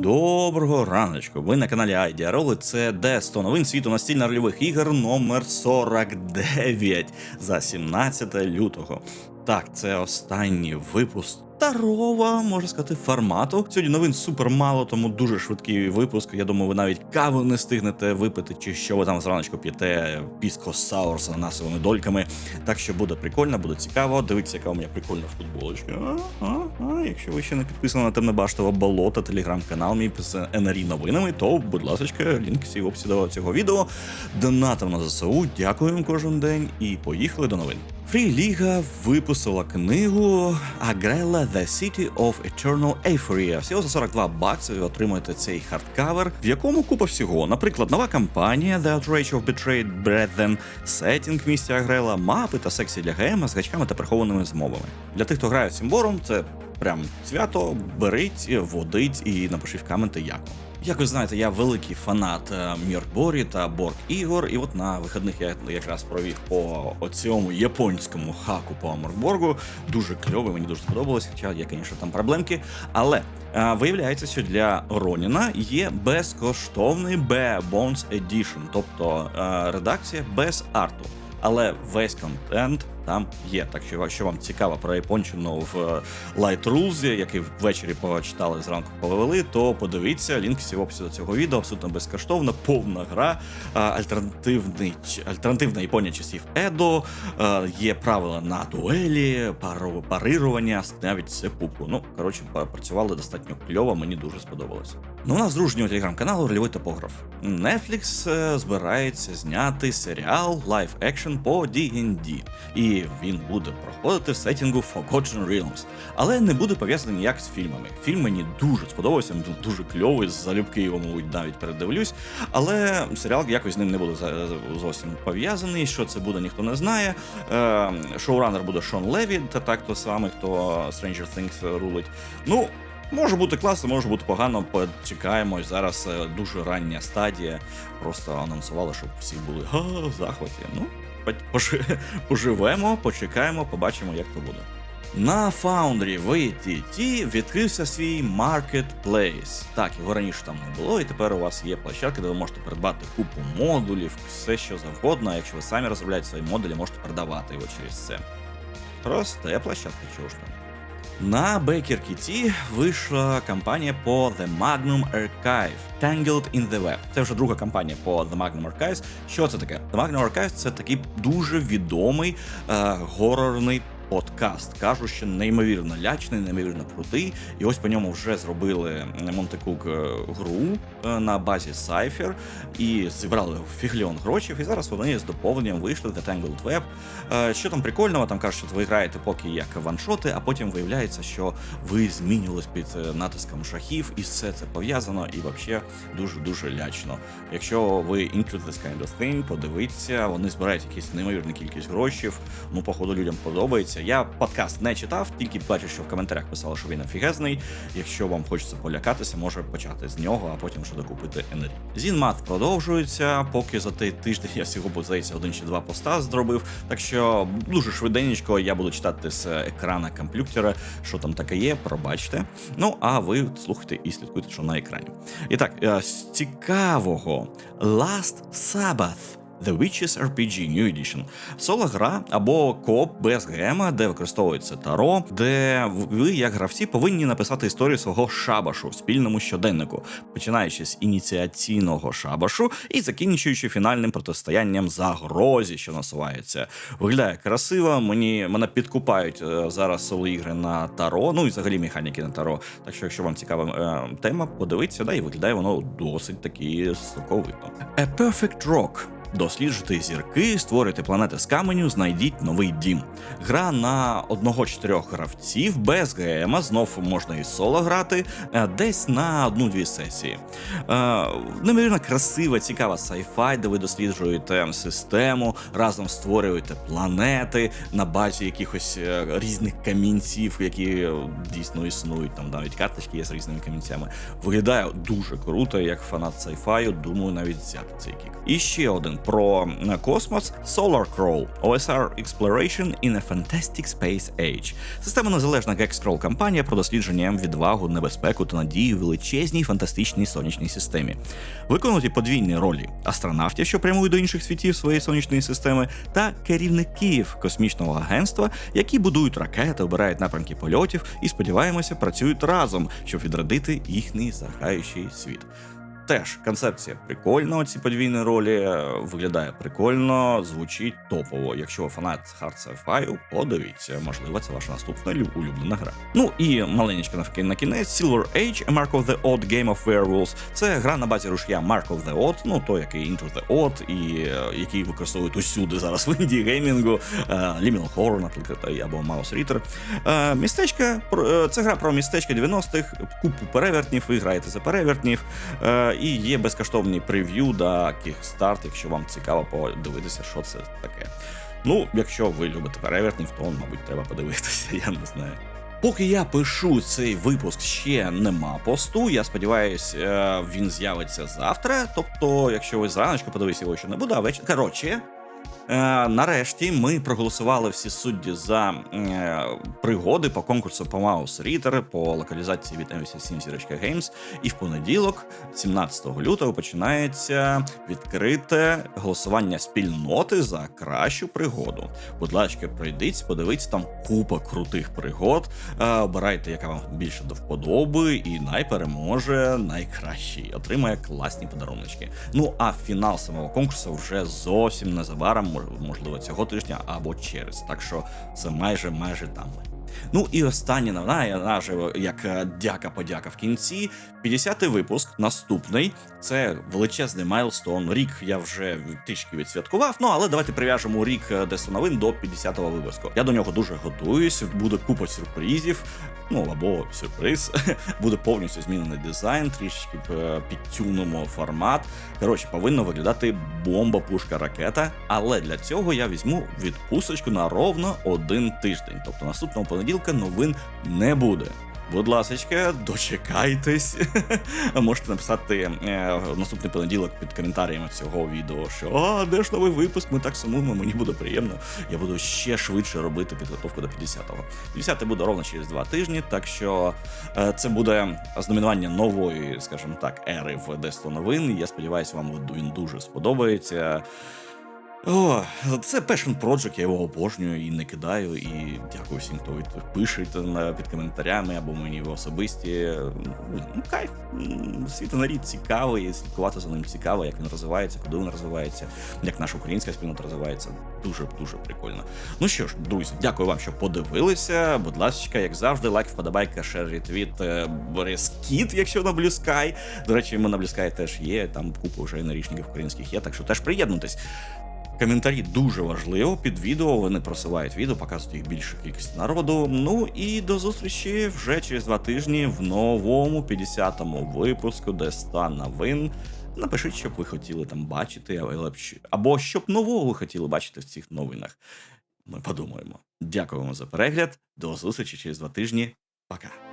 Доброго раночку. Ви на каналі Айдіароли. Це де 100 новин світу настільно-рольових ігор номер 49 за 17 лютого. Так, це останній випуск старого, можна сказати, формату. Сьогодні новин супер мало, тому дуже швидкий випуск. Я думаю, ви навіть каву не встигнете випити, чи що ви там зраночку п'єте піско саур з ананасовими дольками. Так що буде прикольно, буде цікаво. Дивіться, яка у мене прикольна футболочка. А, а, а. Якщо ви ще не підписані на темнебаштове болото, телеграм-канал мій з НРІ новинами, то, будь ласка, лінк всі в описі до цього відео. Донатом на ЗСУ. Дякуємо кожен день і поїхали до новин. Фрі-ліга випустила книгу Agrella The City of Eternal Euphoria. Всього за 42 бакси ви отримуєте цей хардкавер, в якому купа всього. Наприклад, нова кампанія The Outrage of Betrayed Brethren, сетінг в місті Агрела, мапи та секції для ГМ з гачками та прихованими змовами. Для тих, хто грає Сімбором, це прям свято. Беріть, водить і напишіть в коменти, як. Як ви знаєте, я великий фанат е, та Борг ігор, і от на вихідних я якраз провів по цьому японському хаку по Аморборгу. Дуже кльовий, мені дуже сподобалось, хоча є, звісно, там проблемки. Але е, виявляється, що для Роніна є безкоштовний B Bones Edition, тобто е, редакція без арту. Але весь контент там є. Так що, якщо вам цікаво про японщину в е, Light Rules, який ввечері почитали зранку повели, то подивіться лінк всі в описі до цього відео. Абсолютно безкоштовна, повна гра, альтернативний альтернативна Японія часів Едо. е, Є правила на дуелі, парирування, навіть сепуку. Ну коротше, працювали достатньо кльово. Мені дуже сподобалось. Ну, у нас дружнього телеграм-каналу Рольовий топограф. Netflix е, збирається зняти серіал Live Action по D&D. І він буде проходити в сетінгу Forgotten Realms. Але не буде пов'язаний ніяк з фільмами. Фільм мені дуже сподобався, він дуже кльовий, залюбки його, мабуть, навіть передивлюсь. Але серіал якось з ним не буде зовсім пов'язаний. Що це буде, ніхто не знає. Е, шоуранер буде Шон Леві, та так то самий, хто Stranger Things рулить. Ну, Може бути класно, може бути погано. Почекаємо. Зараз е, дуже рання стадія. Просто анонсували, щоб всі були га в захваті. Ну, поживемо, почекаємо, побачимо, як то буде. На в AT&T відкрився свій Marketplace. Так, його раніше там не було, і тепер у вас є площадка, де ви можете придбати купу модулів, все що завгодно. А якщо ви самі розробляєте свої модулі, можете продавати його через це. Проста площадка, чого ж там. На Baker KT вийшла кампанія по The Magnum Archive Tangled in the Web. Це вже друга кампанія по The Magnum Archives. Що це таке? The Magnum Archives це такий дуже відомий е, горорний подкаст. Кажуть, що неймовірно лячний, неймовірно крутий. І ось по ньому вже зробили Монтекук гру е, на базі Cypher і зібрали фігліон грошей. І зараз вони з доповненням вийшли The Tangled Web. Е, Що там прикольного? Там кажуть, що ви граєте поки як ваншоти, а потім виявляється, що ви змінювались під е, натиском шахів, і все це пов'язано, і взагалі дуже дуже лячно. Якщо ви into this kind of thing, подивіться, вони збирають якісь неймовірну кількість грошей. Ну, походу, людям подобається. Я подкаст не читав, тільки бачу, що в коментарях писали, що він офігезний. Якщо вам хочеться полякатися, може почати з нього, а потім вже докупити енергію. Зінмат продовжується. Поки за той тиждень я всього здається, один чи два поста зробив. Так що дуже швиденько я буду читати з екрана комп'ютера, що там таке є, пробачте. Ну а ви слухайте і слідкуйте, що на екрані. І так, е, з цікавого Last Sabbath. The Witches RPG New Edition. Соло гра або кооп без гема, де використовується таро, де ви, як гравці, повинні написати історію свого шабашу спільному щоденнику, починаючи з ініціаційного шабашу і закінчуючи фінальним протистоянням загрозі, що насувається. Виглядає красиво. Мені мене підкупають е, зараз соло ігри на таро, ну і взагалі механіки на таро. Так що, якщо вам цікава е, тема, подивіться, да, і виглядає воно досить таки соковито. A Perfect Rock. Досліджуйте зірки, створюйте планети з каменю, знайдіть новий дім. Гра на одного-чотирьох гравців без ГМа, знов можна і соло грати, е, десь на одну-дві сесії. Е, красива, цікава sci-fi, де ви досліджуєте систему, разом створюєте планети на базі якихось е, різних камінців, які дійсно існують. Там навіть карточки є з різними камінцями. Виглядає дуже круто, як фанат sci-fi, думаю, навіть взяти цей кік. І ще один про е, космос Solar Crawl OSR Exploration in a Fantastic Space Age. Система незалежна гек-скрол кампанія про дослідження відвагу, небезпеку та надію в величезній фантастичній сонячній системі. Виконуті подвійні ролі астронавтів, що прямують до інших світів своєї сонячної системи, та керівників космічного агентства, які будують ракети, обирають напрямки польотів і сподіваємося, працюють разом, щоб відродити їхній захаючий світ. Теж концепція прикольна. Ці подвійні ролі е, виглядає прикольно, звучить топово. Якщо ви фанат hard sci-fi, подивіться, можливо, це ваша наступна улюблена гра. Ну і маленечка навки на кінець Silver Age, A Mark of the Odd Game of Werewolves. Це гра на базі рушія Mark of the Odd, ну той, який Into the Odd, і е, який використовують усюди зараз в інді геймінгу, е, Liminal Horror, наприклад, або Reader. Е, Містечка е, це гра про містечка 90-х, купу перевертнів, ви граєте за перевертнів. І є безкоштовні прев'ю да кікстарт, якщо вам цікаво подивитися, що це таке. Ну, якщо ви любите перевертнів, то, мабуть, треба подивитися, я не знаю. Поки я пишу цей випуск, ще нема посту. Я сподіваюся, е, він з'явиться завтра. Тобто, якщо ви зраночку подивитися, його ще не буде, а вечір. Коротше, нарешті ми проголосували всі судді за е, пригоди по конкурсу по Mouse Reader, по локалізації від MVC7 Зірочка Games. І в понеділок, 17 лютого, починається відкрите голосування спільноти за кращу пригоду. Будь ласка, пройдіть, подивіться, там купа крутих пригод. Е, обирайте, яка вам більше до вподоби, і найпереможе найкращий. Отримає класні подаруночки. Ну а фінал самого конкурсу вже зовсім незабаром, можливо, цього тижня або через. Так що це майже майже там. Ну і остання новина, я наже, як е, дяка-подяка в кінці. 50-й випуск, наступний. Це величезний майлстон. Рік я вже трішки відсвяткував. Ну але давайте прив'яжемо рік е, Десу до 50-го випуску. Я до нього дуже готуюсь. Буде купа сюрпризів. Ну або сюрприз. Буде повністю змінений дизайн, трішечки е, підтюнемо формат. Коротше, повинно виглядати бомба, пушка, ракета. Але для цього я візьму відпусточку на ровно один тиждень. Тобто наступного понеділка новин не буде. Будь ласочка, дочекайтесь. Можете написати е, в наступний понеділок під коментарями цього відео, що а, де ж новий випуск, ми так сумуємо, мені буде приємно. Я буду ще швидше робити підготовку до 50-го. 50 буде ровно через два тижні, так що е, це буде знаменування нової, скажімо так, ери в Десто новин. Я сподіваюся, вам він дуже сподобається. О, це Passion Project, я його обожнюю і не кидаю. І дякую всім, хто пише під коментарями або мені в особисті. Ну, кайф. М, Світонарід цікавий, слідкувати за ним цікаво, як він розвивається, куди він розвивається, як наша українська спільнота розвивається. Дуже дуже прикольно. Ну що ж, друзі, дякую вам, що подивилися. Будь ласка, як завжди, лайк, вподобайка, шер, ретвіт, е, Борискіт, якщо на Sky. До речі, ми на Sky теж є. Там купа вже нарічників українських є, так що теж приєднуйтесь. Коментарі дуже важливо під відео. Вони просувають відео, показують їх більше кількість народу. Ну і до зустрічі вже через два тижні в новому 50-му випуску, де ста новин. Напишіть, що б ви хотіли там бачити, або що б нового ви хотіли бачити в цих новинах. Ми подумаємо. Дякуємо за перегляд. До зустрічі через два тижні. Пока.